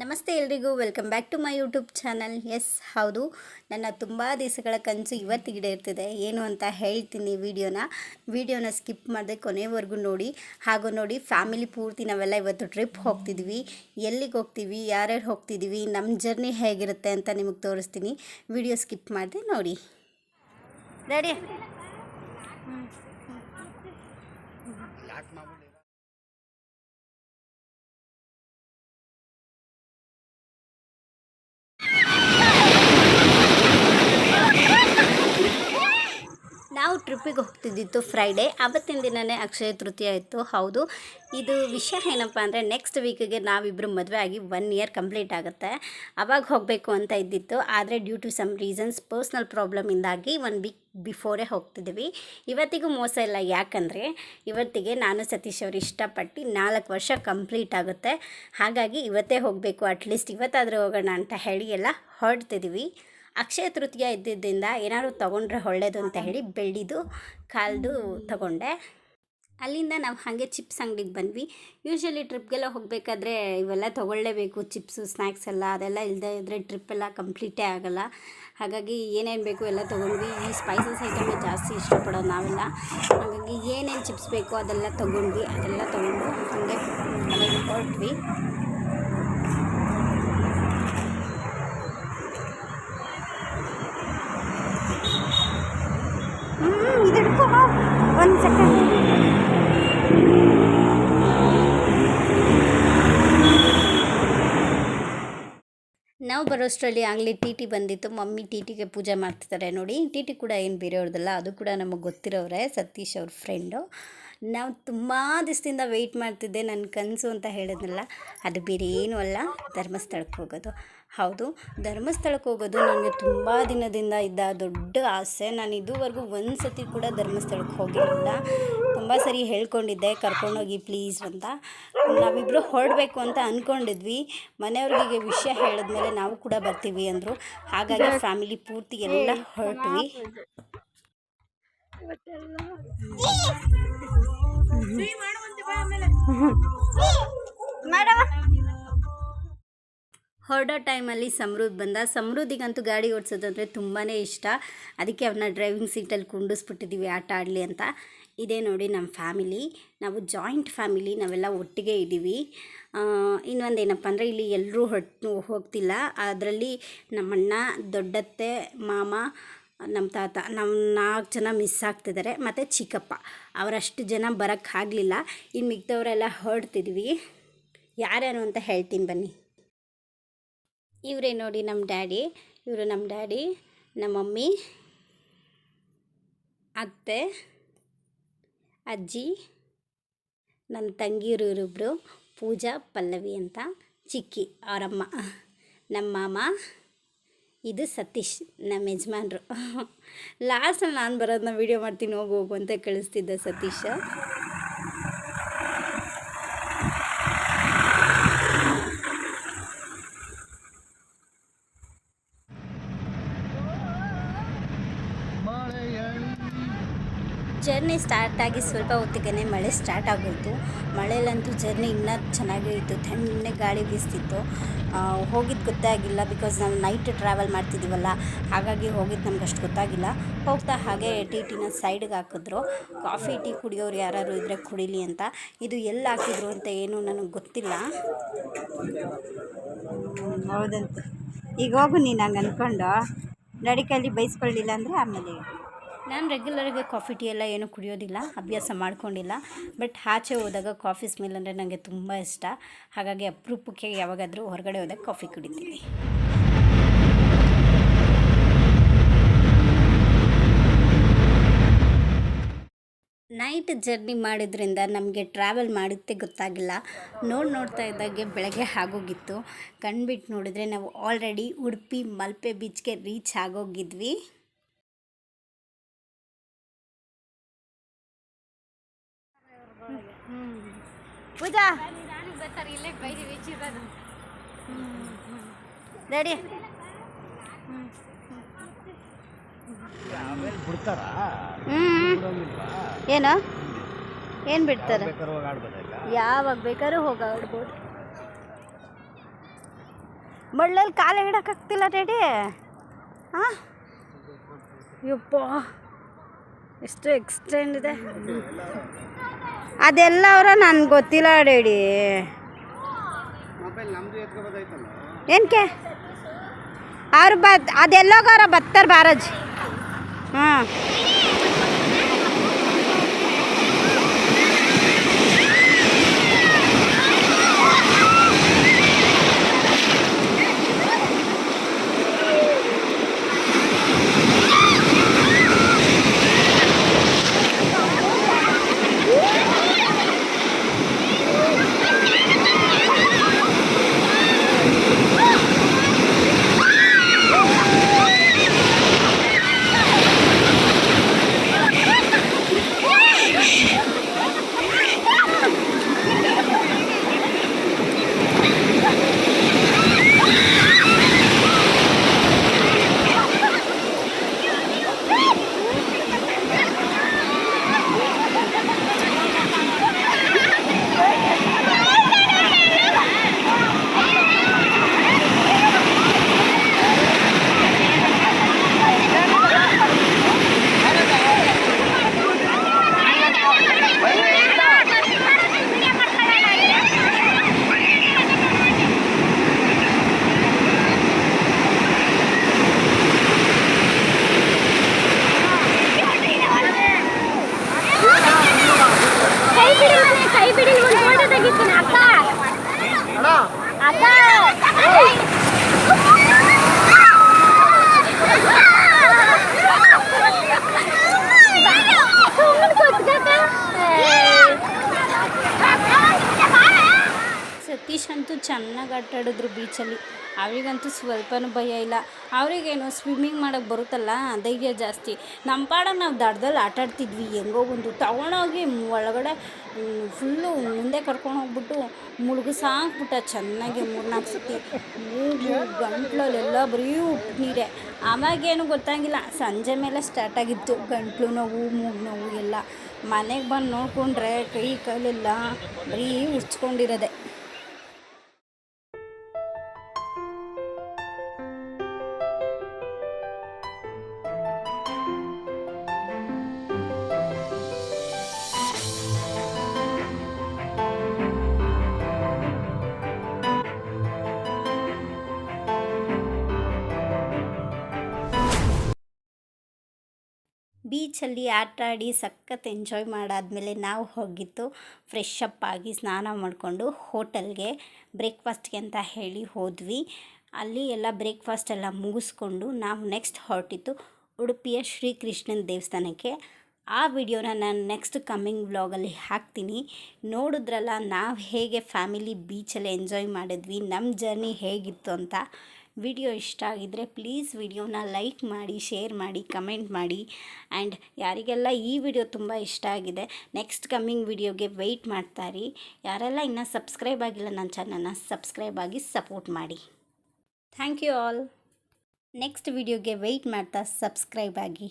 ನಮಸ್ತೆ ಎಲ್ರಿಗೂ welcome back to my YouTube channel yes ಹೌದು, ನನ್ನ ತುಂಬ ದಿವಸಗಳ ಕನಸು ಇವತ್ತು ಇರ್ತಿದೆ ಏನು ಅಂತ ಹೇಳ್ತೀನಿ ವಿಡಿಯೋನ. ವಿಡಿಯೋನ ಸ್ಕಿಪ್ ಮಾಡದೆ ಕೊನೆವರೆಗೂ ನೋಡಿ. ಹಾಗೂ ನೋಡಿ ಫ್ಯಾಮಿಲಿ ಪೂರ್ತಿ ನಾವೆಲ್ಲ ಇವತ್ತು ಟ್ರಿಪ್ ಹೋಗ್ತಿದ್ವಿ. ಎಲ್ಲಿಗೆ ಹೋಗ್ತೀವಿ ಯಾರ್ಯಾರು ಹೋಗ್ತಿದ್ದೀವಿ ನಮ್ಮ ಜರ್ನಿ ಹೇಗಿರುತ್ತೆ ಅಂತ ನಿಮಗೆ ತೋರಿಸ್ತೀನಿ. ವಿಡಿಯೋ ಸ್ಕಿಪ್ ಮಾಡಿದೆ ನೋಡಿ. ರೆಡಿ ನಾವು ಟ್ರಿಪ್ಪಿಗೆ ಹೋಗ್ತಿದ್ದಿತ್ತು ಫ್ರೈಡೇ ಆವತ್ತಿನ ದಿನವೇ ಅಕ್ಷಯ ತೃತೀಯ ಇತ್ತು. ಹೌದು. ಇದು ವಿಷಯ ಏನಪ್ಪ ಅಂದರೆ ನೆಕ್ಸ್ಟ್ ವೀಕಿಗೆ ನಾವಿಬ್ಬರು ಮದುವೆ ಆಗಿ ಒನ್ ಇಯರ್ ಕಂಪ್ಲೀಟ್ ಆಗುತ್ತೆ. ಅವಾಗ ಹೋಗಬೇಕು ಅಂತ ಇದ್ದಿತ್ತು. ಆದರೆ due to some reasons personal ಪ್ರಾಬ್ಲಮಿಂದಾಗಿ one week ಬಿಫೋರೇ ಹೋಗ್ತಿದ್ದೀವಿ ಇವತ್ತಿಗೂ ಮೋಸ ಇಲ್ಲ. ಯಾಕಂದರೆ ಇವತ್ತಿಗೆ ನಾನು ಸತೀಶ್ ಅವರು ಇಷ್ಟಪಟ್ಟು ನಾಲ್ಕು ವರ್ಷ ಕಂಪ್ಲೀಟ್ ಆಗುತ್ತೆ. ಹಾಗಾಗಿ ಇವತ್ತೇ ಹೋಗಬೇಕು. ಅಟ್ಲೀಸ್ಟ್ ಇವತ್ತಾದರೂ ಹೋಗೋಣ ಅಂತ ಹೇಳಿ ಎಲ್ಲ ಹೊರಡ್ತಿದ್ದೀವಿ ಅಕ್ಷಯ ತೃತೀಯ ಇದ್ದಿದ್ದರಿಂದ ಏನಾದ್ರು ತೊಗೊಂಡ್ರೆ ಒಳ್ಳೇದು ಅಂತ ಹೇಳಿ ಬೆಳ್ಳಿದು ಕಾಲ್ದು ತಗೊಂಡೆ. ಅಲ್ಲಿಂದ ನಾವು ಹಾಗೆ ಚಿಪ್ಸ್ ಅಂಗಡಿಗೆ ಬಂದ್ವಿ. ಯೂಶ್ವಲಿ ಟ್ರಿಪ್ಗೆಲ್ಲ ಹೋಗಬೇಕಾದ್ರೆ ಇವೆಲ್ಲ ತೊಗೊಳ್ಳೇಬೇಕು, ಚಿಪ್ಸು ಸ್ನ್ಯಾಕ್ಸ್ ಎಲ್ಲ ಅದೆಲ್ಲ ಇಲ್ಲದೆ ಇದ್ದರೆ ಟ್ರಿಪ್ ಎಲ್ಲ ಕಂಪ್ಲೀಟೇ ಆಗೋಲ್ಲ. ಹಾಗಾಗಿ ಏನೇನು ಬೇಕು ಎಲ್ಲ ತೊಗೊಂಡ್ವಿ. ಈ ಸ್ಪೈಸಸ್ ಐಟಮೇ ಜಾಸ್ತಿ ಇಷ್ಟಪಡೋದು ನಾವೆಲ್ಲ. ಹಾಗಾಗಿ ಏನೇನು ಚಿಪ್ಸ್ ಬೇಕು ಅದೆಲ್ಲ ತೊಗೊಂಡ್ವಿ. ಅದೆಲ್ಲ ತೊಗೊಂಡು ಹಾಗೆ ಹೊರಟ್ವಿ. ಇದು ಹಿಡ್ಕೊ ಒಂದು ಸೆಕೆಂಡ್ ಬರೋಷ್ಟರಲ್ಲಿ ಆಗಲಿ ಟಿ ಟಿ ಬಂದಿತ್ತು. ಮಮ್ಮಿ ಟಿ ಟಿಗೆ ಪೂಜೆ ಮಾಡ್ತಿದ್ದಾರೆ ನೋಡಿ. ಟಿ ಟಿ ಕೂಡ ಏನು ಬೇರೆಯವ್ರದ್ದಲ್ಲ, ಅದು ಕೂಡ ನಮಗೆ ಗೊತ್ತಿರೋರೆ ಸತೀಶ್ ಅವ್ರ ಫ್ರೆಂಡು ನಾವು ತುಂಬ ದಿವಸದಿಂದ ವೆಯ್ಟ್ ಮಾಡ್ತಿದ್ದೆ ನನ್ನ ಕನಸು ಅಂತ ಹೇಳಿದ್ನಲ್ಲ, ಅದು ಬೇರೆ ಏನು ಅಲ್ಲ. ಧರ್ಮಸ್ಥಳಕ್ಕೆ ಹೋಗೋದು. ಹೌದು ಧರ್ಮಸ್ಥಳಕ್ಕೆ ಹೋಗೋದು ನನಗೆ ತುಂಬ ದಿನದಿಂದ ಇದ್ದ ದೊಡ್ಡ ಆಸೆ. ನಾನು ಇದುವರೆಗೂ ಒಂದು ಸತಿ ಕೂಡ ಧರ್ಮಸ್ಥಳಕ್ಕೆ ಹೋಗಿರಲಿಲ್ಲ. ತುಂಬ ಸರಿ ಹೇಳ್ಕೊಂಡಿದ್ದೆ, ಕರ್ಕೊಂಡೋಗಿ ಪ್ಲೀಸ್ ಅಂತ. ನಾವಿಬ್ಬರು ಹೊರಡಬೇಕು ಅಂತ ಅಂದ್ಕೊಂಡಿದ್ವಿ ಮನೆಯವ್ರಿಗೆ ವಿಷಯ ಹೇಳಿದ್ಮೇಲೆ ನಾವು ಕೂಡ ಬರ್ತೀವಿ ಅಂದರು. ಹಾಗಾಗಿ ಫ್ಯಾಮಿಲಿ ಪೂರ್ತಿ ಎಲ್ಲ ಹೊರಟ್ವಿ. ಹೊರಡೋ ಟೈಮಲ್ಲಿ ಸಮೃದ್ಧ ಬಂದ. ಸಮೃದ್ಧಿಗಂತೂ ಗಾಡಿ ಓಡಿಸೋದಂದರೆ ತುಂಬಾ ಇಷ್ಟ. ಅದಕ್ಕೆ ಅವನ್ನ ಡ್ರೈವಿಂಗ್ ಸೀಟಲ್ಲಿ ಕುಂಡಿಸ್ಬಿಟ್ಟಿದ್ದೀವಿ ಆಟ ಆಡಲಿ ಅಂತ. ಇದೇ ನೋಡಿ ನಮ್ಮ ಫ್ಯಾಮಿಲಿ. ನಾವು ಜಾಯಿಂಟ್ ಫ್ಯಾಮಿಲಿ, ನಾವೆಲ್ಲ ಒಟ್ಟಿಗೆ ಇದ್ದೀವಿ. ಇನ್ನೊಂದು ಏನಪ್ಪ ಅಂದರೆ ಇಲ್ಲಿ ಎಲ್ಲರೂ ಹೊಟ್ಟು ಹೋಗ್ತಿಲ್ಲ. ಅದರಲ್ಲಿ ನಮ್ಮಣ್ಣ, ದೊಡ್ಡತ್ತೆ, ಮಾಮ, ನಮ್ಮ ತಾತ ನಮ್ಮ ನಾಲ್ಕು ಜನ ಮಿಸ್ ಆಗ್ತಿದ್ದಾರೆ. ಮತ್ತು ಚಿಕ್ಕಪ್ಪ, ಅವರಷ್ಟು ಜನ ಬರೋಕ್ಕಾಗಲಿಲ್ಲ ಇನ್ನು ಮಿಕ್ದವರೆಲ್ಲ ಹೊರಡ್ತಿದ್ವಿ. ಯಾರ್ಯಾರು ಅಂತ ಹೇಳ್ತೀನಿ ಬನ್ನಿ. ಇವರೇ ನೋಡಿ ನಮ್ಮ ಡ್ಯಾಡಿ. ಇವರು ನಮ್ಮ ಡ್ಯಾಡಿ, ನಮ್ಮ ಮಮ್ಮಿ, ಅತ್ತೆ ಅಜ್ಜಿ ನನ್ನ ತಂಗಿಯರು ಇವರಿಬ್ಬರು ಪೂಜಾ, ಪಲ್ಲವಿ ಅಂತ ಚಿಕ್ಕಿ ಅವರಮ್ಮ. ನಮ್ಮ ಮಾಮ, ಇದು ಸತೀಶ್ ನಮ್ಮ ಯಜಮಾನ್ರು. ಲಾಸ್ಟಲ್ಲಿ ನಾನು ಬರೋದನ್ನ ವೀಡಿಯೋ ಮಾಡ್ತೀನಿ, ಹೋಗು ಹೋಗು ಅಂತ ಕಳಿಸ್ತಿದ್ದೆ ಸತೀಶ. ಜರ್ನಿ ಸ್ಟಾರ್ಟ್ ಆಗಿ ಸ್ವಲ್ಪ ಹೊತ್ತಿಗೆ ಮಳೆ ಸ್ಟಾರ್ಟ್ ಆಗೋಯಿತು. ಮಳೆಯಲ್ಲಂತೂ ಜರ್ನಿ ಇನ್ನೂ ಚೆನ್ನಾಗೇ ಇತ್ತು. ತಣ್ಣೆ ಗಾಳಿ ಬೀಸ್ತಿತ್ತು. ಹೋಗಿದ್ದು ಗೊತ್ತಾಗಿಲ್ಲ ಬಿಕಾಸ್ ನಾವು ನೈಟ್ ಟ್ರಾವೆಲ್ ಮಾಡ್ತಿದ್ದೀವಲ್ಲ, ಹಾಗಾಗಿ ಹೋಗಿದ್ದು ನಮ್ಗೆ ಅಷ್ಟು ಗೊತ್ತಾಗಿಲ್ಲ. ಹೋಗ್ತಾ ಹಾಗೆ ಟಿ ಟಿನ ಸೈಡ್ಗೆ ಹಾಕಿದ್ರು. ಕಾಫಿ, ಟೀ ಕುಡಿಯೋರು ಯಾರು ಇದ್ದರೆ ಕುಡೀಲಿ ಅಂತ. ಇದು ಎಲ್ಲಿ ಹಾಕಿದ್ರು ಅಂತ ಏನು ನನಗೆ ಗೊತ್ತಿಲ್ಲ. ಹೌದಂತೆ. ಈಗ ಹೋಗು ನೀನು ಹಂಗೆ ಅಂದ್ಕೊಂಡು ನಡಿಕಲ್ಲಿ ಬೈಸ್ಕೊಳ್ಳಿಲ್ಲ ಅಂದರೆ ಆಮೇಲೆ ನಾನು ರೆಗ್ಯುಲರಾಗಿ ಕಾಫಿ ಟೀ ಎಲ್ಲ ಏನೂ ಕುಡಿಯೋದಿಲ್ಲ, ಅಭ್ಯಾಸ ಮಾಡ್ಕೊಂಡಿಲ್ಲ. ಬಟ್ ಆಚೆ ಹೋದಾಗ ಕಾಫಿ ಸ್ಮೆಲ್ ಅಂದರೆ ನನಗೆ ತುಂಬ ಇಷ್ಟ. ಹಾಗಾಗಿ ಅಪರೂಪಕ್ಕೆ ಯಾವಾಗಾದರೂ ಹೊರಗಡೆ ಹೋದಾಗ ಕಾಫಿ ಕುಡಿತೀನಿ. ನೈಟ್ ಜರ್ನಿ ಮಾಡಿದ್ರಿಂದ ನಮಗೆ ಟ್ರಾವೆಲ್ ಮಾಡುತ್ತೆ ಗೊತ್ತಾಗಿಲ್ಲ. ನೋಡಿ ನೋಡ್ತಾ ಇದ್ದಾಗೆ ಬೆಳಗ್ಗೆ ಆಗೋಗಿತ್ತು. ಕಣ್ಬಿಟ್ಟು ನೋಡಿದ್ರೆ ನಾವು ಆಲ್ರೆಡಿ ಉಡುಪಿ, ಮಲ್ಪೆ ಬೀಚ್ಗೆ ರೀಚ್ ಆಗೋಗಿದ್ವಿ. ಪೂಜಾ. ರೆಡಿ. ಏನು? ಏನು ಬಿಡ್ತಾರೆ? ಯಾವಾಗ ಬೇಕಾದ್ರೂ ಹೋಗ ಆಡ್ಬೋದು ಮಳ್ಳಲ್ಲಿ ಕಾಲು ಇಡೋಕ್ಕಾಗ್ತಿಲ್ಲ ರೆಡಿ ಹಾಂ ಯಪ್ಪ. ಎಷ್ಟು ಎಕ್ಸ್ಟೆಂಡ್ ಇದೆ. ಅದೆಲ್ಲ ಅವರ ನನ್ಗೆ ಗೊತ್ತಿಲ್ಲ ಡೇಡಿ ಏನಕ್ಕೆ ಅವ್ರು ಬತ್ ಅದೆಲ್ಲೋಗಾರ ಬರ್ತಾರೆ ಬಾರಾಜ್ ಹಾಂ ಕೈ ಬಿಡಿ ಮನೆ ಕೈ ಬಿಡಿ ಒಂದು ಫೋಟೋ ತೆಗಿತೀನಿ ಅಕ್ಕ ಅಕ್ಕ ಸುಮ್ಮನೆ ಕೂತ್ಕೊಕ್ಕ. ಸತೀಶ್ ಅಂತೂ ಚೆನ್ನಾಗಿ ಆಟ ಆಡಿದ್ರು ಬೀಚಲ್ಲಿ ಅವರಿಗಂತೂ ಸ್ವಲ್ಪನೂ ಭಯ ಇಲ್ಲ. ಅವರಿಗೇನು ಸ್ವಿಮ್ಮಿಂಗ್ ಮಾಡೋಕ್ಕೆ ಬರುತ್ತಲ್ಲ, ಧೈರ್ಯ ಜಾಸ್ತಿ. ನಮ್ಮ ಪಾಡ ನಾವು ದಡದಲ್ಲಿ ಆಟಾಡ್ತಿದ್ವಿ ಹೆಂಗೋ ಒಂದು ತಗೊಂಡೋಗಿ ಒಳಗಡೆ ಫುಲ್ಲು ಮುಂದೆ ಕರ್ಕೊಂಡು ಹೋಗ್ಬಿಟ್ಟು ಮುಳುಗಿಸಾಕ್ಬಿಟ್ಟ ಚೆನ್ನಾಗಿ ಮೂರ್ನಾಲ್ಕು ಸತಿ. ಮೂರು ಗಂಟ್ಲಲ್ಲೆಲ್ಲ ಬರೀ ಉಪ್ಪು ನೀರೆ ಆವಾಗೇನು ಗೊತ್ತಾಗಿಲ್ಲ, ಸಂಜೆ ಮೇಲೆ ಸ್ಟಾರ್ಟ್ ಆಗಿತ್ತು. ಗಂಟ್ಲು ನೋವು, ಮೂಗು ನೋವು, ಎಲ್ಲ. ಮನೆಗೆ ಬಂದು ನೋಡಿಕೊಂಡ್ರೆ ಕೈ ಕಾಲೆಲ್ಲ ಬರೀ ಉಚ್ಕೊಂಡಿರೋದೆ ಬೀಚಲ್ಲಿ ಆಟ ಆಡಿ ಸಖತ್ ಎಂಜಾಯ್ ಮಾಡಾದಮೇಲೆ ನಾವು ಹೋಗಿದ್ದು ಫ್ರೆಶ್ ಅಪ್ ಆಗಿ ಸ್ನಾನ ಮಾಡಿಕೊಂಡು ಹೋಟೆಲ್ಗೆ ಬ್ರೇಕ್ಫಾಸ್ಟ್ಗೆ ಅಂತ ಹೇಳಿ ಹೋದ್ವಿ. ಅಲ್ಲಿ ಎಲ್ಲ ಬ್ರೇಕ್ಫಾಸ್ಟ್ ಎಲ್ಲ ಮುಗಿಸ್ಕೊಂಡು ನಾವು ನೆಕ್ಸ್ಟ್ ಹೊರಟಿದ್ದು ಉಡುಪಿಯ ಶ್ರೀಕೃಷ್ಣನ ದೇವಸ್ಥಾನಕ್ಕೆ. ಆ ವಿಡಿಯೋನ ನಾನು ನೆಕ್ಸ್ಟ್ ಕಮ್ಮಿಂಗ್ ವ್ಲಾಗಲ್ಲಿ ಹಾಕ್ತೀನಿ. ನೋಡಿದ್ರಲ್ಲ ನಾವು ಹೇಗೆ ಫ್ಯಾಮಿಲಿ ಬೀಚಲ್ಲಿ ಎಂಜಾಯ್ ಮಾಡಿದ್ವಿ ನಮ್ಮ ಜರ್ನಿ ಹೇಗಿತ್ತು ಅಂತ. ವಿಡಿಯೋ ಇಷ್ಟ ಆಗಿದ್ದರೆ ಪ್ಲೀಸ್ ವಿಡಿಯೋನ ಲೈಕ್ ಮಾಡಿ, ಶೇರ್ ಮಾಡಿ, ಕಮೆಂಟ್ ಮಾಡಿ. ಆ್ಯಂಡ್ ಯಾರಿಗೆಲ್ಲ ಈ ವಿಡಿಯೋ ತುಂಬ ಇಷ್ಟ ಆಗಿದೆ, ನೆಕ್ಸ್ಟ್ ಕಮ್ಮಿಂಗ್ ವಿಡಿಯೋಗೆ ವೆಯ್ಟ್ ಮಾಡ್ತಾರಿ. ಯಾರೆಲ್ಲ ಇನ್ನೂ ಸಬ್ಸ್ಕ್ರೈಬ್ ಆಗಿಲ್ಲ, ನನ್ನ ಚಾನಲ್ನ ಸಬ್ಸ್ಕ್ರೈಬ್ ಆಗಿ ಸಪೋರ್ಟ್ ಮಾಡಿ. ಥ್ಯಾಂಕ್ ಯು ಆಲ್ ನೆಕ್ಸ್ಟ್ ವಿಡಿಯೋಗೆ ವೆಯ್ಟ್ ಮಾಡ್ತಾ ಸಬ್ಸ್ಕ್ರೈಬ್ ಆಗಿ.